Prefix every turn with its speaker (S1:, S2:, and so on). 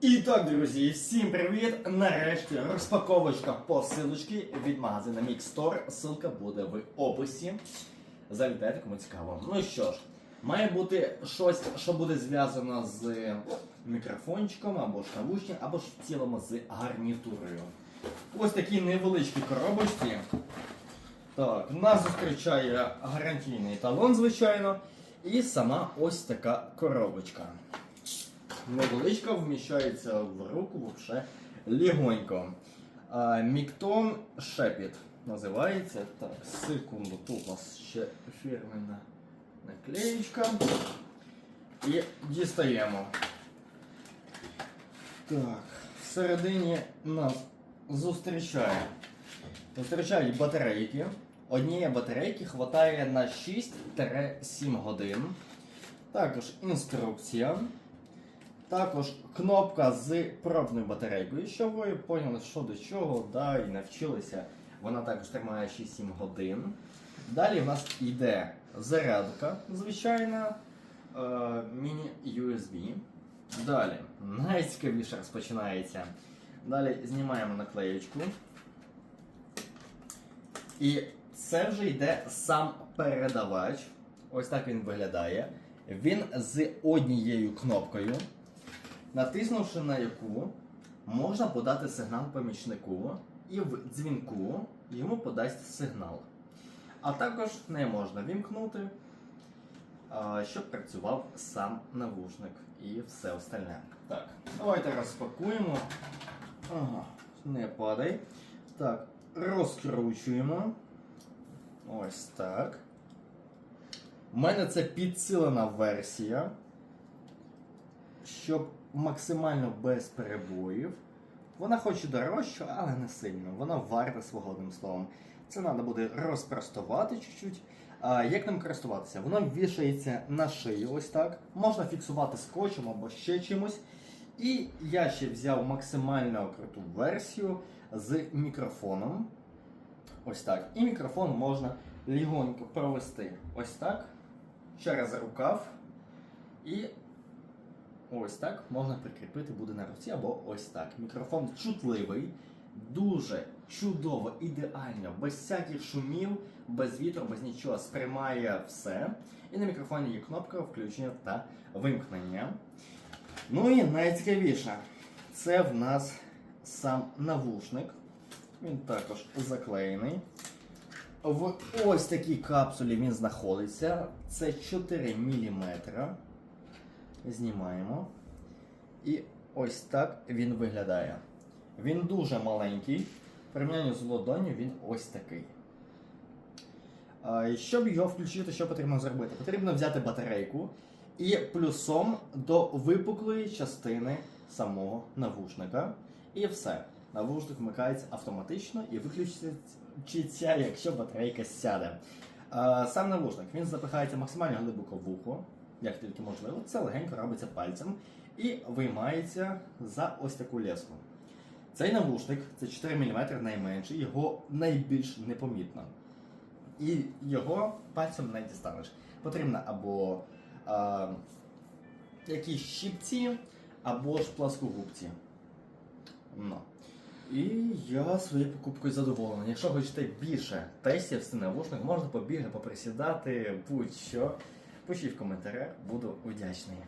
S1: І так, друзі, всім привіт! Нарешті розпаковочка посилочки від магазину Mixstore. Ссылка буде в описі. Завітайте, кому цікаво. Ну що ж, має бути щось, що буде зв'язано з мікрофончиком, або ж навушник, або ж в цілому з гарнітурою. Ось такі невеличкі коробочки. Так, нас зустрічає гарантійний талон, звичайно, і сама ось така коробочка. Невеличка вміщається в руку взагалі легонько. А, Міктон Шепіт називається. Так, секунду, тут у нас ще фірменна наклеєчка. І дістаємо. Так, всередині нас зустрічає. Зустрічають батарейки. Однієї батарейки вистачає на 6-7 годин. Також інструкція. Також кнопка з пробною батарейкою, щоб ви поняли, що до чого, да, і навчилися. Вона також тримає 6-7 годин. Далі в нас йде зарядка, звичайна, е, міні-USB. Далі найцікавіше розпочинається. Далі знімаємо наклеєчку. І це вже йде сам передавач. Ось так він виглядає. Він з однією кнопкою, натиснувши на яку можна подати сигнал помічнику, і в дзвінку йому подасть сигнал. А також не можна вімкнути, щоб працював сам навушник і все остальне. Так, давайте розпакуємо. Ага, не падай. Так, розкручуємо. Ось так. У мене це підсилена версія, щоб максимально без перебоїв. Вона хоч і дорожча, але не сильно. Вона варта свого одним словом. Це треба буде розпростувати чуть-чуть. А як ним користуватися? Воно вішається на шию, ось так. Можна фіксувати скотчем або ще чимось. І я ще взяв максимально круту версію з мікрофоном. Ось так. І мікрофон можна легонько провести ось так. Через рукав. І ось так можна прикріпити буде на руці або ось так. Мікрофон чутливий, дуже чудово, ідеально, без всяких шумів, без вітру, без нічого сприймає все. І на мікрофоні є кнопка включення та вимкнення. Ну і найцікавіше, це в нас сам навушник. Він також заклеєний. В ось такій капсулі він знаходиться. Це 4 мм. Знімаємо. І ось так він виглядає. Він дуже маленький. В з ладонью він ось такий. Щоб його включити, що потрібно зробити? Потрібно взяти батарейку і плюсом до випуклої частини самого навушника. І все. Навушник вмикається автоматично і виключиться, якщо батарейка сяде. Сам навушник він запихається максимально глибоко в ухо, як тільки можливо. Це легенько робиться пальцем і виймається за ось таку леску. Цей навушник це 4 мм найменший, його найбільш непомітно. І його пальцем не дістанеш. Потрібно або а, якісь щипці, або ж пласкогубці. Ну. І я своєю покупкою задоволений. Якщо хочете більше тестів з цим навушник, можна побігати, поприсідати, будь-що. Пишіть в коментарях, буду вдячний.